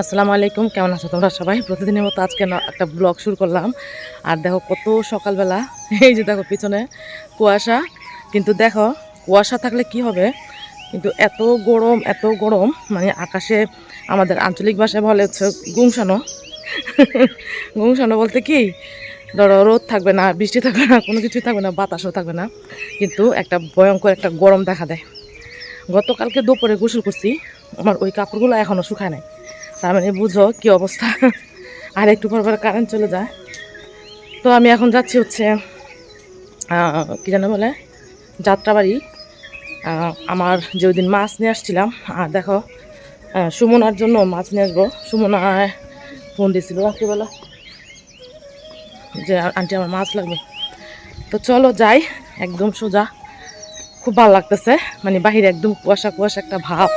আসসালামু আলাইকুম, কেমন আছো তোমরা সবাই? প্রতিদিনের মতো আজকে একটা ব্লগ শুরু করলাম। আর দেখো কত সকালবেলা, এই যে দেখো পিছনে কুয়াশা। কিন্তু দেখো, কুয়াশা থাকলে কি হবে? কিন্তু এত গরম এত গরম মানে আকাশে আমাদের আঞ্চলিক ভাষায় বলে হচ্ছে গুংসানো গুংসানো বলতে কি? ধরো রোদ থাকবে না, বৃষ্টি থাকবে না, কোনো কিছুই থাকবে না, বাতাসও থাকবে না। কিন্তু একটা ভয়ঙ্কর একটা গরম দেখা দেয়। গতকালকে দুপুরে গোসল করছি, আমার ওই কাপড়গুলো এখনও শুকায় নাই। তার মানে বুঝো কি অবস্থা। আর একটু পর পর কারেন্ট চলে যায়। তো আমি এখন যাচ্ছি হচ্ছে কী জানো বলে, যাত্রাবাড়ি। আমার যে ওই দিন মাছ নিয়ে আসছিলাম, আর দেখো সুমনার জন্য মাছ নিয়ে আসব। সুমনা ফোন দিয়েছিল রাত্রিবেলা যে, আন্টি, আমার মাছ লাগবে। তো চলো যাই, একদম সোজা। খুব ভালো লাগতেছে মানে বাহিরে একদম কুয়াশা কুয়াশা একটা ভাব।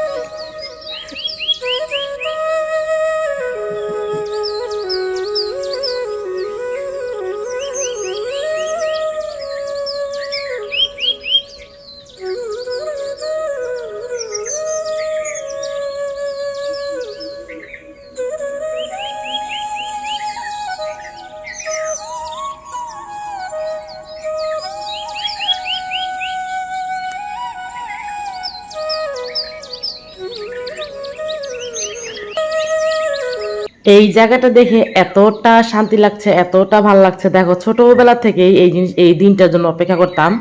এই জায়গাটা দেখে এতটা শান্তি লাগছে, এতটা ভালো লাগছে। দেখো, ছোটবেলা থেকেই এই জিনিস, এই দিনটার জন্য অপেক্ষা করতাম।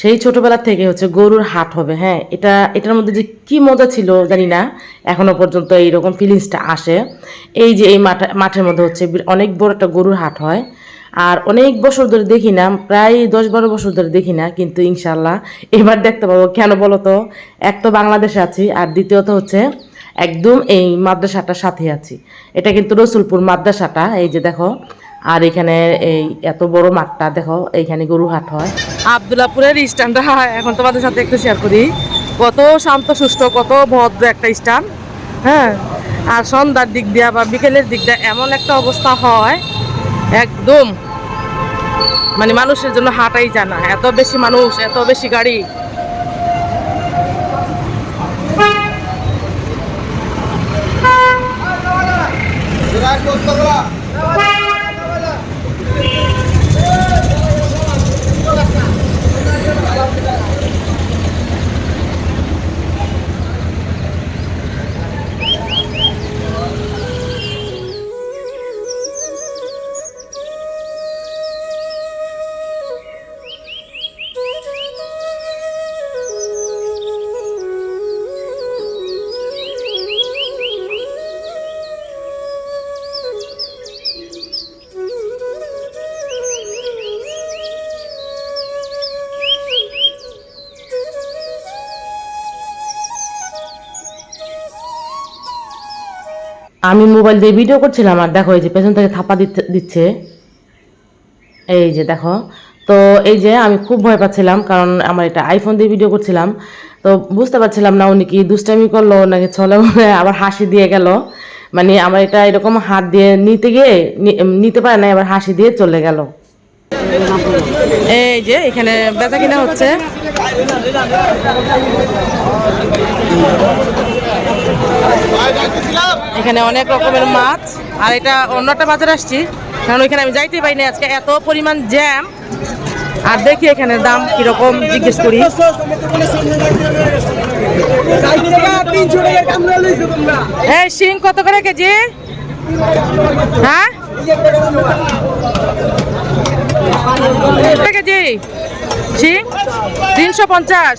সেই ছোটবেলা থেকে হচ্ছে গরুর হাট হবে হ্যাঁ? এটা, এটার মধ্যে যে কি মজা ছিল জানি না, এখনও পর্যন্ত এইরকম ফিলিংসটা আসে। এই যে এই মাঠে, মাঠের মধ্যে হচ্ছে অনেক বড় একটা গরুর হাট হয়। আর অনেক বছর ধরে দেখি না, প্রায় দশ বারো বছর ধরে দেখি না, কিন্তু ইনশাল্লাহ এবার দেখতে পাবো। কেন বলো তো? এক তো বাংলাদেশে আছি, আর দ্বিতীয়ত হচ্ছে একদম এই মাদ্রাসাটার সাথে আছি। এটা কিন্তু রসুলপুর মাদ্রাসাটা, এই যে দেখো। আর এখানে এই এত বড় মাঠটা, দেখো, এইখানে গরু হাট হয়। আবদুল্লাপুরের স্ট্যান্ডটা এখন তোমাদের সাথে একটু শেয়ার করি। কত শান্ত, সুষ্ঠ, কত ভদ্র একটা স্ট্যান্ড হ্যাঁ? আর সন্ধ্যার দিক দিয়ে বা বিকেলের দিক দিয়ে এমন একটা অবস্থা হয়, একদম। মানে মানুষের জন্য হাঁটাই জানা এত বেশি মানুষ, এত বেশি গাড়ি ラストストロー আমি মোবাইল দিয়ে ভিডিও করছিলাম আর দেখো এই যে পেছন থেকে থাপা দিচ্ছে। এই যে দেখো, তো এই যে আমি খুব ভয় পাচ্ছিলাম কারণ আমার এটা আইফোন দিয়ে ভিডিও করছিলাম। তো বুঝতে পারছিলাম না উনি কি দুষ্টামি করল নাকি ছলে আবার হাসি দিয়ে গেল। মানে আমার এটা এরকম হাত দিয়ে নিতে গিয়ে নিতে পারে না এবার হাসি দিয়ে চলে গেল। এই যে এখানে বেচা কিনা হচ্ছে। এখানে অনেক রকমের মাছ। আর এটা অন্য একটা বাজার আসছি। কারণ ওইখানে আমি যাইতে পারিনি। আজকে এত পরিমাণ জ্যাম আর দেখি এখানে দাম কীরকম, জিজ্ঞেস করি। এই শিং কত করে কেজি? হ্যাঁ? কেজি? শিং? তিনশো পঞ্চাশ।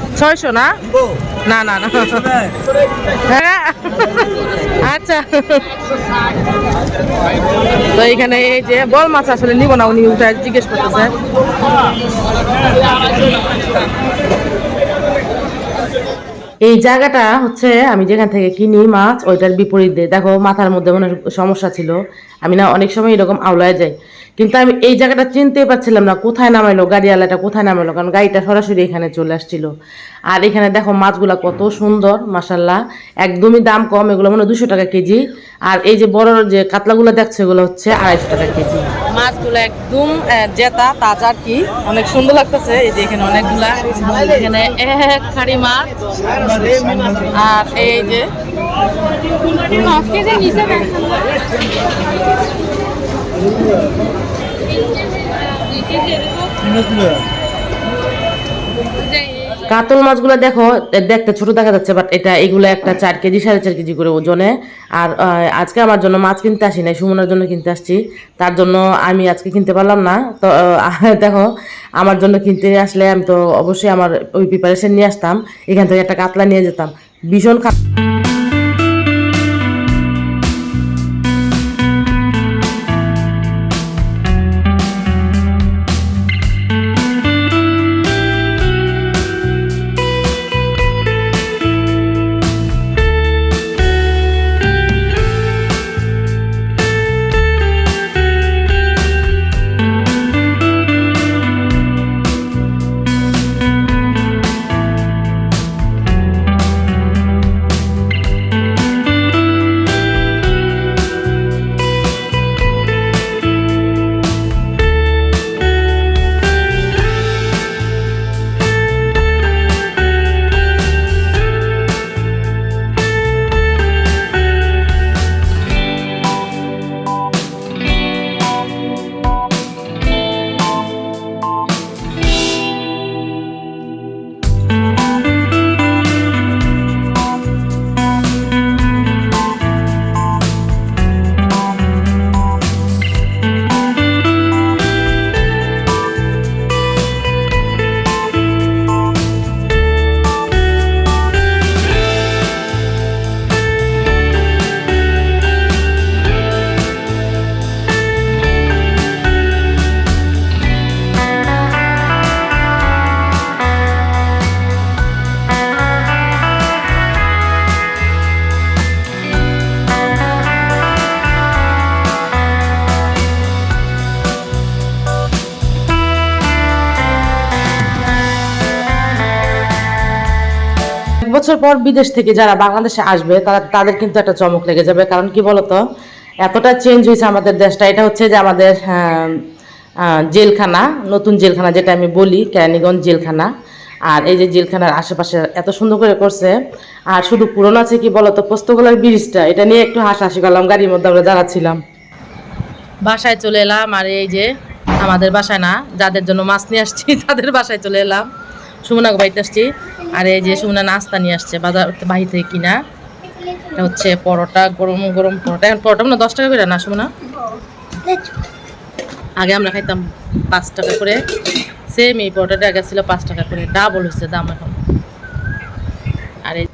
ছয়শো না? না না না। হ্যাঁ? আচ্ছা। তো এখানে এই যে বল মাছ আসলে নিব না উনি উঠে জিজ্ঞেস করতেছে। এই জায়গাটা হচ্ছে আমি যেখান থেকে কিনি মাছ, ওইটার বিপরীত দিয়ে। দেখো, মাথার মধ্যে মনে সমস্যা ছিল। আমি না অনেক সময় এরকম আওলায় যাই। কিন্তু আমি এই জায়গাটা চিনতেই পারছিলাম না কোথায় নামাইলো, গাড়িওয়ালাটা কোথায় নামাইলো, কারণ গাড়িটা সরাসরি এখানে চলে আসছিল। আর এখানে দেখো মাছগুলা কত সুন্দর মাসাল্লাহ একদমই দাম কম এগুলো মনে হয় দুশো টাকা কেজি। আর এই যে বড় যে কাতলাগুলো দেখছ এগুলো হচ্ছে আড়াইশো টাকা কেজি। মাছগুলো একদম জেতা তাজা আর কি। অনেক সুন্দর লাগতেছে এই যে এখানে অনেকগুলা। এখানে এক খাড়ি মাছ। আর এই যে কাতল মাছগুলো দেখো দেখতে ছোট দেখা যাচ্ছে বাট এটা, এগুলো একটা চার কেজি, সাড়ে চার কেজি করে ওজনে। আর আজকে আমার জন্য মাছ কিনতে আসি নাই, সুমনার জন্য কিনতে আসছি। তার জন্য আমি আজকে কিনতে পারলাম না। তো দেখো, আমার জন্য কিনতে আসলে আমি তো অবশ্যই আমার ওই প্রিপারেশন নিয়ে আসতাম। এখান থেকে একটা কাতলা নিয়ে যেতাম। ভীষণ খা বছর পর বিদেশ থেকে যারা বাংলাদেশে আসবে, তারা, তাদের কিন্তু একটা চমক লেগে যাবে। কারণ কি বলতো? এতটা চেঞ্জ হয়েছে আমাদের দেশটা। এটা হচ্ছে যে আমাদের জেলখানা, নতুন জেলখানা যেটা আমি বলি, কেরানীগঞ্জ জেলখানা। আর এই যে জেলখানার আশেপাশে এত সুন্দর করে করছে। আর শুধু পুরনো আছে কি বলতো? পোস্তগোলার ব্রিজটা। এটা নিয়ে একটু হাসাহাসি করলাম, গাড়ির মধ্যে আমরা দাঁড়াচ্ছিলাম। বাসায় চলে এলাম, আর এই যে আমাদের বাসায় না, যাদের জন্য মাছ নিয়ে আসছি, তাদের বাসায় চলে এলাম। সুমনা বাড়িতে আসছি। আর এই যে সুমনা নাস্তা নিয়ে আসছে বাজার বাহির থেকে কিনা। এটা হচ্ছে পরোটা গরম গরম পরোটা। এখন পরোটা মানে দশ টাকা করে না সুমনা? আগে আমরা খাইতাম পাঁচ টাকা করে। সেম এই পরোটাটা আগে ছিল পাঁচ টাকা করে। ডাবল হয়েছে দাম এখন। আর এই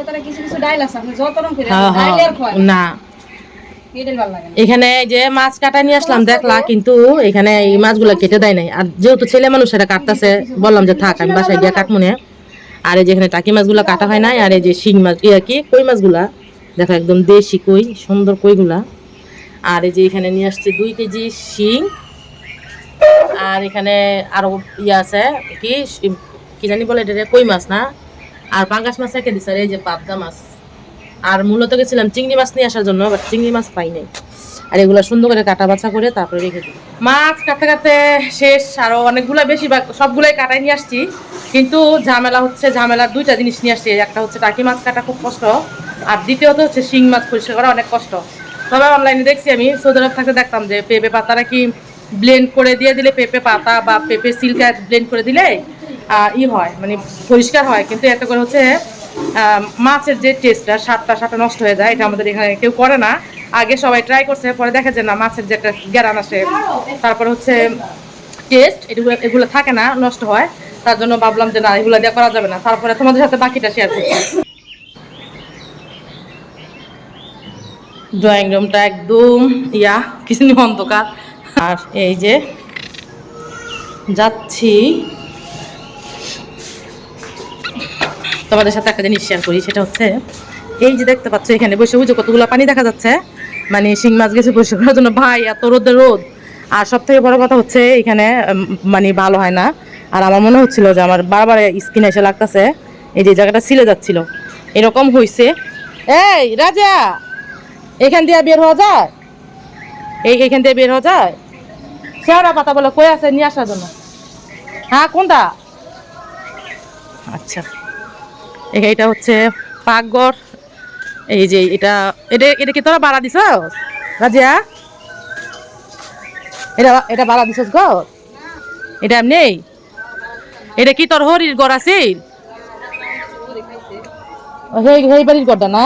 কথাটা কিছু কিছু ডাইল আছে আপনি যত রকম করে হ্যাঁ, হ্যাঁ, ডাইলের খোয়া না। এখানে এই যে মাছ কাটা নিয়ে আসলাম দেখলা কিন্তু এখানে এই মাছগুলো কেটে দেয় নাই। আর যেহেতু ছেলে মানুষ এটা কাটতেছে। বললাম যে থাক আমি বাসায় গিয়ে কাটমু নে। আর এই যে এখানে টাকি মাছগুলো কাটা হয় নাই আর এই যে শিং মাছ ইয়া কি কই মাছগুলা? দেখো একদম দেশি কই সুন্দর কইগুলা। আর এই যে এখানে নিয়ে আসছে দুই কেজি শিং। আর এখানে আরও ইয়ে আছে কি কি জানি বলে এটা কই মাছ না? আর পাঙ্গাস মাছ রেখে দিছে, আর এই যে পাবদা মাছ। আর মূলত গেছিলাম চিংড়ি মাছ নিয়ে আসার জন্য বাট চিংড়ি মাছ পাই নাই। আর এগুলো সুন্দর করে কাটা বাছা করে তারপরে রেখে দিই মাছ কাটতে কাটতে শেষ আরও অনেকগুলো বেশি বা সবগুলোই কাটাই নিয়ে আসছি। কিন্তু ঝামেলা হচ্ছে, ঝামেলার দুইটা জিনিস নিয়ে আসছি। একটা হচ্ছে টাকি মাছ কাটা খুব কষ্ট, আর দ্বিতীয়ত হচ্ছে শিং মাছ পরিষ্কার করা অনেক কষ্ট। তবে অনলাইনে দেখছি আমি, সৌদি আরব থাকতে দেখতাম যে পেঁপে পাতাটা কি ব্লেন্ড করে দিয়ে দিলে পেঁপে পাতা বা পেঁপে সিল্কা ব্লেন্ড করে দিলে ই হয় মানে পরিষ্কার হয়, কিন্তু এত করে হচ্ছে মাছের যে টেস্টটা স্বাদটা স্বাদটা নষ্ট হয়ে যায়, এটা আমাদের এখানে কেউ করে না। আগে সবাই ট্রাই করছে, পরে দেখা যায় না, মাছের যে একটা গ্যারান আসে, তারপরে হচ্ছে টেস্ট এগুলো এগুলো থাকে না, নষ্ট হয়, তার জন্য ভাবলাম যে না, এগুলো দিয়ে করা যাবে না, তারপরে তোমাদের সাথে বাকিটা শেয়ার করছি। ড্রয়িং রুমটা একদম, ইয়া কিছু অন্ধকার। আর এই যে, যাচ্ছি তোমাদের সাথে একটা জিনিস শেয়ার করি, সেটা হচ্ছে, এই যে দেখতে পাচ্ছ এখানে বসে বুঝে কতগুলো পানি দেখা যাচ্ছে মানে শিং মাছ গেছে পরিষ্কার করার জন্য। ভাই, এত রোদে রোদ। আর সব থেকে বড় কথা হচ্ছে, এখানে মানে ভালো হয় না। আর আমার মনে হচ্ছিল যে আমার বারবার স্কিন এসে লাগতেছে, এই যে জায়গাটা ছিলে যাচ্ছিল। এরকম হয়েছে এই, রাজা! এখান দিয়ে বের হওয়া যায়? এই, এখান দিয়ে বের হওয়া যায়? শেওড়া পাতা বলে কই আছে, নিয়ে আসার জন্য। হ্যাঁ কোনটা? আচ্ছা। এইটা হচ্ছে পাকঘর। এই যে এটা এটা এটা কি তোরা বাড়া দিছ রাজিয়া? এটা এটা বাড়া দিছস গো? এটা এমনি? এটা কি তোর হরির গড় আছে সেই বাড়ির গড়টা না?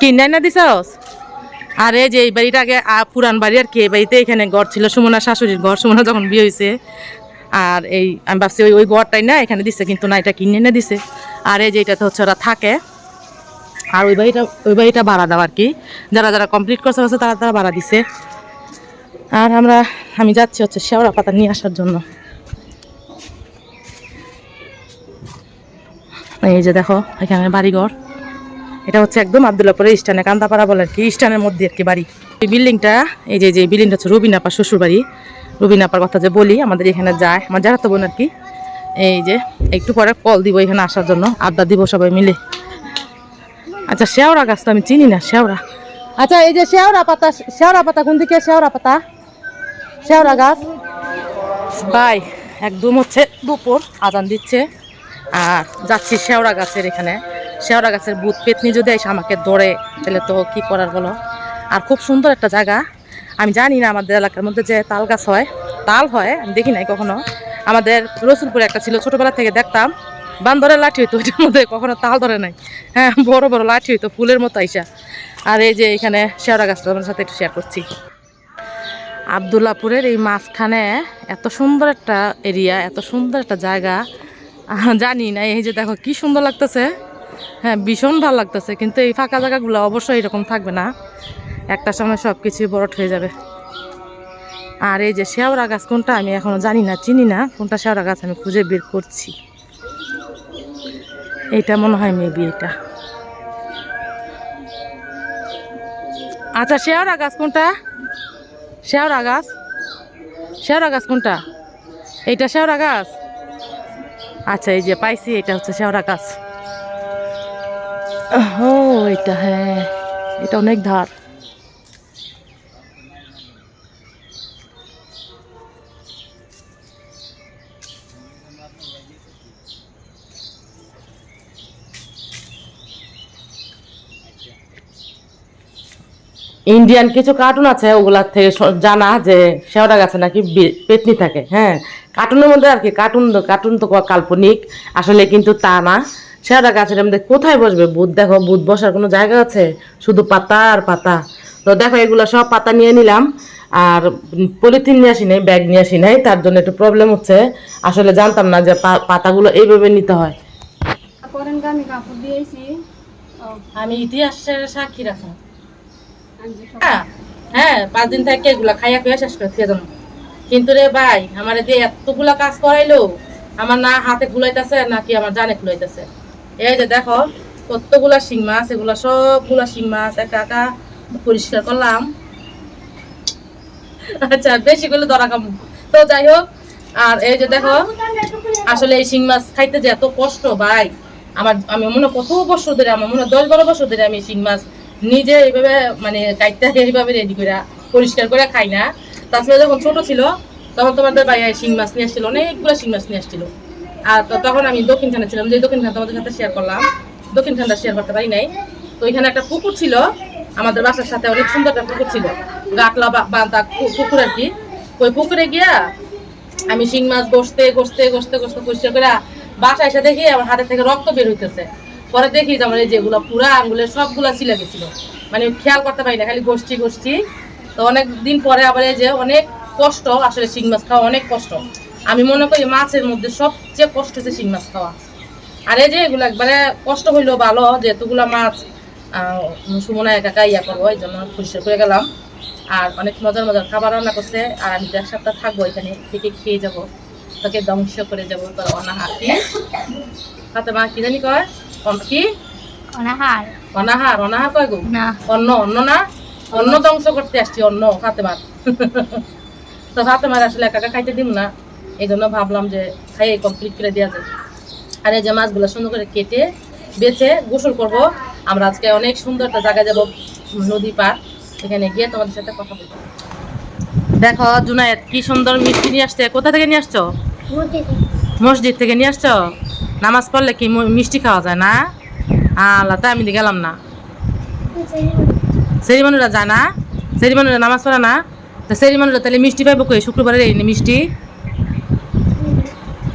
কিনে না দিছস? আর এই যে এই বাড়িটা আগে পুরান বাড়ি আর কি বাড়িতে এখানে ঘর ছিল সুমনা শাশুড়ির ঘর। সুমনা যখন বিয়ে হয়েছে আর এই, আমি ভাবছি ওই ওই ঘরটাই না, এখানে দিছে, কিন্তু না, এটা কিনে এনে দিছে। আর এই যে এটাতে হচ্ছে ওরা থাকে। আর ওই বাড়িটা ওই বাড়িটা ভাড়া দেওয়া আর কি। যারা যারা কমপ্লিট করছে তারা তারা ভাড়া দিছে। আর আমরা আমি যাচ্ছি হচ্ছে শেওড়া পাতা নিয়ে আসার জন্য। এই যে দেখো, এখানে বাড়িঘর। এটা হচ্ছে একদম আবদুল্লাপুরের স্টানে কান্দাপাড়া বলে আর কি স্টানের মধ্যে আর কি বাড়ি। এই বিল্ডিংটা, এই যে যে বিল্ডিংটা হচ্ছে রবিন আপার শ্বশুর বাড়ি রবিন আপার কথা যে বলি, আমাদের এখানে যায়, আমার যারা তো বোন আর কি। এই যে, একটু পরে কল দিব এখানে আসার জন্য, আড্ডা দিব সবাই মিলে। আচ্ছা শেওড়া গাছ তো আমি চিনি না, শেওড়া। আচ্ছা এই যে শেওড়া পাতা শেওড়া পাতা, কোন দিকে শেওড়া পাতা? শেওড়া গাছ। বাই একদম হচ্ছে দুপুর, আজান দিচ্ছে। আর যাচ্ছি শেওড়া গাছের এখানে। শেওড়া গাছের ভূত পেতনি যদি এসে আমাকে ধরে, তাহলে তো কি করার বলো? আর খুব সুন্দর একটা জায়গা। আমি জানি না আমাদের এলাকার মধ্যে যে তাল গাছ হয়, তাল হয়, আমি দেখি নাই কখনো। আমাদের রসুলপুরে একটা ছিল, ছোটবেলা থেকে দেখতাম। বান্দরের লাঠি হইতো, ওইটার মধ্যে কখনো তাল ধরে নাই। হ্যাঁ বড় বড় লাঠি হইতো, ফুলের মতো আইসা। আর এই যে এখানে শেওড়া গাছটা তোমার সাথে একটু শেয়ার করছি। আবদুল্লাপুরের এই মাঝখানে এত সুন্দর একটা এরিয়া এত সুন্দর একটা জায়গা। জানি না, এই যে দেখো, কি সুন্দর লাগতেছে। হ্যাঁ ভীষণ ভালো লাগতেছে, কিন্তু এই ফাঁকা জায়গাগুলো অবশ্যই এরকম থাকবে না। একটা সময় সব কিছুই বরট হয়ে যাবে। আর এই যে শেওড়া গাছ কোনটা আমি এখনও জানি না, চিনি না। কোনটা শেওড়া গাছ আমি খুঁজে বের করছি। এটা মনে হয় মেবি এটা। আচ্ছা শেওড়া গাছ কোনটা? শেওড়া গাছ? শেওড়া গাছ কোনটা? এইটা শেওড়া গাছ? আচ্ছা এই যে পাইছি, এটা হচ্ছে শেওড়া গাছ। ও এটা হ্যাঁ এটা অনেক ধার। ইন্ডিয়ান কিছু কার্টুন আছে ওগুলার থেকে জানা যে শেওড়া গাছে নাকি পেতনি থাকে হ্যাঁ। কার্টুনের মধ্যে আর কি কার্টুন তো কার্টুন তো কাল্পনিক আসলে কিন্তু তা না। শেওড়া গাছের মধ্যে কোথায় বসবে? বুধ দেখো বুধ বসার কোনো জায়গা আছে? শুধু পাতা আর পাতা। তো দেখো এগুলো সব পাতা নিয়ে নিলাম। আর পলিথিন নিয়ে আসি নাই ব্যাগ নিয়ে আসি নাই তার জন্য একটু প্রবলেম হচ্ছে। আসলে জানতাম না যে পাতাগুলো এইভাবে নিতে হয়। আমি ইতিহাসের সাক্ষী রাখা। হ্যাঁ, হ্যাঁ পাঁচ দিন থেকে এগুলা খাইয়া খুঁয়া শেষ করে খেয়ে যাব। কিন্তু রে ভাই আমার দিয়ে এতগুলা কাজ করাইলো আমার না হাতে খুলাইতেছে নাকি আমার জানে খুলাইতেছে এই যে দেখো কতগুলা শিং মাছ এগুলা সবগুলা শিং মাছ একা একা পরিষ্কার করলাম। আচ্ছা বেশি করলে ধরা কাম তো যাই হোক আর এই যে দেখো আসলে এই শিং মাছ খাইতে যে এত কষ্ট ভাই। আমার আমি মনে কত বছর ধরে আমার মনে দশ বারো বছর ধরে আমি শিং মাছ নিজে এইভাবে মানে কাইতে এইভাবে রেডি করে পরিষ্কার করে খাই না। তাছাড়া যখন ছোট ছিল, তখন তোমাদের ভাই শিং মাছ নিয়ে আসছিল, অনেকগুলো শিং মাছ নিয়ে আসছিল। আর তখন আমি দক্ষিণ খানে ছিলাম, যে দক্ষিণ খান তোমাদের সাথে শেয়ার করলাম। দক্ষিণ খানটা শেয়ার করতে পারি নাই। তো ওইখানে একটা পুকুর ছিল, আমাদের বাসার সাথে অনেক সুন্দর একটা পুকুর ছিল। গাটলা বাঁধা পুকুর আর কি। ওই পুকুরে গিয়া আমি শিং মাছ বসতে বসতে বসতে বসতে পরিষ্কার করে বাসায় এসে দেখি আমার হাতের থেকে রক্ত বের হইতেছে। পরে দেখি যে আমার যেগুলো পুরা আঙ্গুলের সবগুলা ছিলে গেছিল। মানে খেয়াল করতে পারি না, খালি গোষ্ঠী গোষ্ঠী। তো অনেক দিন পরে আবার এই যে অনেক কষ্ট, আসলে শিং মাছ খাওয়া অনেক কষ্ট। আমি মনে করি মাছের মধ্যে সবচেয়ে কষ্ট হচ্ছে শিং মাছ খাওয়া। আর এই যে এগুলো একবারে কষ্ট হইল ভালো যে এতগুলো মাছ সুমনা একা ইয়া করব, এই জন্য পরিষ্কার করে গেলাম। আর অনেক মজার মজার খাবার রান্না করছে, আর আমি এক সপ্তাহ থাকব এখানে, থেকে খেয়ে যাব, তাকে ধ্বংস করে যাব তোর অনাহার কি হাতে মা কি জানি কয়? কি? অনাহার। অনাহার অনাহার কয় গো? অন্ন অন্ন না? অন্ন ধ্বংস করতে আসছি অন্ন ফাতেমার তো ফাতেমার আসলে একা একা খাইতে দিব না। এই জন্য ভাবলাম যে খাইয়ে কমপ্লিট করে দেওয়া যায় আর এই যে মাছগুলো সুন্দর করে কেটে বেছে গোসল করব। আমরা আজকে অনেক সুন্দর একটা জায়গায় যাব নদী পার এখানে গিয়ে তোমাদের সাথে কথা বলব। দেখো জুনায়েদ কি সুন্দর মিষ্টি নিয়ে আসছে। কোথা থেকে নিয়ে আসছো? মসজিদ থেকে নিয়ে আসছো? নামাজ পড়লে কি মিষ্টি খাওয়া যায় না? আল্লাহ, তাই আমি গেলাম না। সেরিমানুরা যায় না? সেরিমানুরা নামাজ পড়ে না? তা সেরিমানুরা তাহলে মিষ্টি পাইবো কই? শুক্রবারে এই মিষ্টি।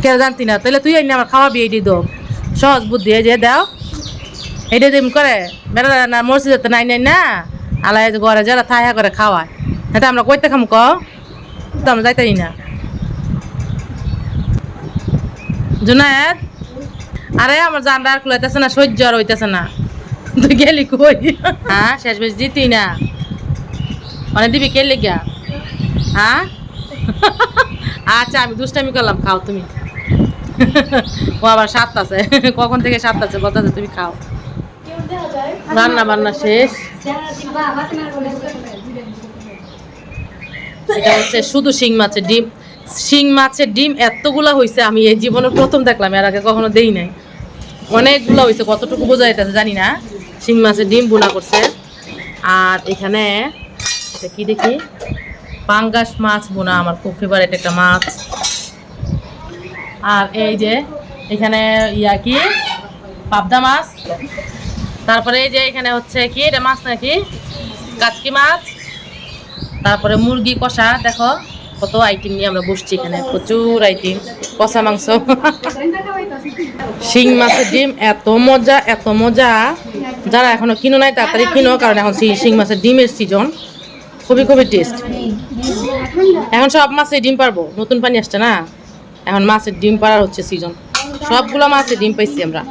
কে জানতি না? তাহলে তুই এনে আমার খাওয়াবি এইটি দো। সহজ বুদ্ধি, এই যে দাও। এইটা দিম করে, বেড়া না, মসজিদে তো নাই নাই না। আলাই যে ঘরে যারা থায়া করে খাওয়ায়। হ্যাঁ আমরা কইতে খাম ক তো আমরা যাইতারি না। জুনায়েদ? আরে, আমার জানডা আর কুলাইতেছে না, সহ্য আর হইতেছে না। তুই গেলি কই? হ্যাঁ শেষ বেশ দিতি না। মানে দিবি কে লেগা হ্যাঁ? আচ্ছা আমি দুষ্টামি করলাম, খাও তুমি। ও আবার সাত আছে। কখন থেকে সাত আছে বলতেছে তুমি খাও। রান্না বান্না শেষ। হচ্ছে শুধু শিং মাছের ডিম। শিং মাছের ডিম এতগুলা হয়েছে আমি এই জীবনে প্রথম দেখলাম, এর আগে কখনো দেই নাই। অনেকগুলো হয়েছে কতটুকু বোঝা যেতেছে জানি না। শিং মাছের ডিম বোনা করছে। আর এখানে কি দেখি? পাঙ্গাস মাছ বোনা আমার খুব ফেভারিট একটা মাছ। আর এই যে, এখানে ইয়া কি? পাবদা মাছ। তারপরে এই যে, এখানে হচ্ছে কি? এটা মাছ নাকি? কাচকি মাছ। তারপরে মুরগি কষা, দেখো। কত আইটেম নিয়ে আমরা বসছি এখানে? প্রচুর আইটেম কষা মাংস। শিং মাছের ডিম, এত মজা এত মজা। যারা এখনও কিনো নাই, তাড়াতাড়ি কিনো, কারণ এখন শি- মাছের ডিমের সিজন খুবই খুবই টেস্ট এখন সব মাছের ডিম পারব। নতুন পানি আসছে না? এখন মাছের ডিম পাড়ার হচ্ছে সিজন সবগুলো মাছের ডিম পাইছি আমরা।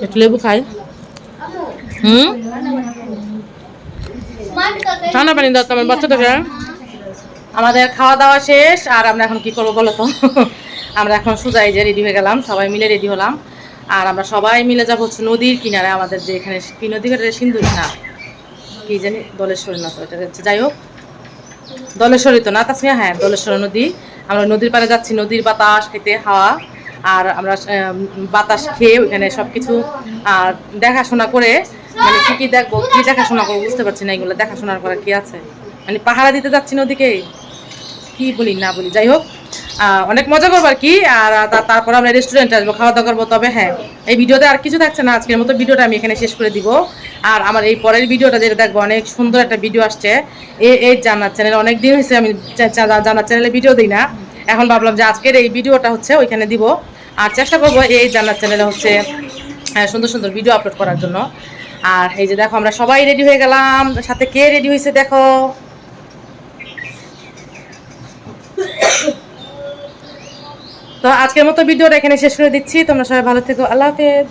একটু লেবু খাই। হুম? ঠান্ডা পানি দাও তোমার বাচ্চাটাকে। আমাদের খাওয়া দাওয়া শেষ, আর আমরা এখন কি করব বলো তো? আমরা এখন সুজাই যে রেডি হয়ে গেলাম, সবাই মিলে রেডি হলাম। আর আমরা সবাই মিলে যাব হচ্ছে নদীর কিনারে, আমাদের যে এখানে কি নদী কাটে সিন্ধুর না? কি জানি? দলেশ্বরী না তো এটা। হচ্ছে যাই হোক, দলেশ্বরী তো না তাসমিয়া? হ্যাঁ দলেশ্বর নদী। আমরা নদীর পাড়ে যাচ্ছি, নদীর বাতাস খেতে, হাওয়া। আর আমরা বাতাস খেয়ে ওইখানে সব কিছু আর দেখাশোনা করে মানে কি কি দেখব? কি দেখাশোনা করব? বুঝতে পারছি না এগুলো। দেখাশোনার করা কি আছে? মানে পাহারা দিতে যাচ্ছি না ওদিকে? কি বলি না বলি। যাই হোক অনেক মজা করব আর কি। আর তারপর আমরা রেস্টুরেন্টে আসব খাওয়া দাওয়া করব। তবে হ্যাঁ এই ভিডিওতে আর কিছু থাকছে না। আজকের মতো ভিডিওটা আমি এখানে শেষ করে দিব। আর আমার এই পরের ভিডিওটা যেটা দেখব অনেক সুন্দর একটা ভিডিও আসছে। এ এই জানার চ্যানেল অনেক দিন হয়েছে আমি জানার চ্যানেলে ভিডিও দিই না। এখন ভাবলাম যে আজকের এই ভিডিওটা হচ্ছে ওইখানে দিব। আর চেষ্টা করব এই জানার চ্যানেলে হচ্ছে হ্যাঁ, সুন্দর সুন্দর ভিডিও আপলোড করার জন্য। আর এই যে দেখো, আমরা সবাই রেডি হয়ে গেলাম। সাথে কে রেডি হয়েছে দেখো? তো আজকের মতো ভিডিওটা এখানে শেষ করে দিচ্ছি। তোমরা সবাই ভালো থেকো। আল্লাহ হাফেজ।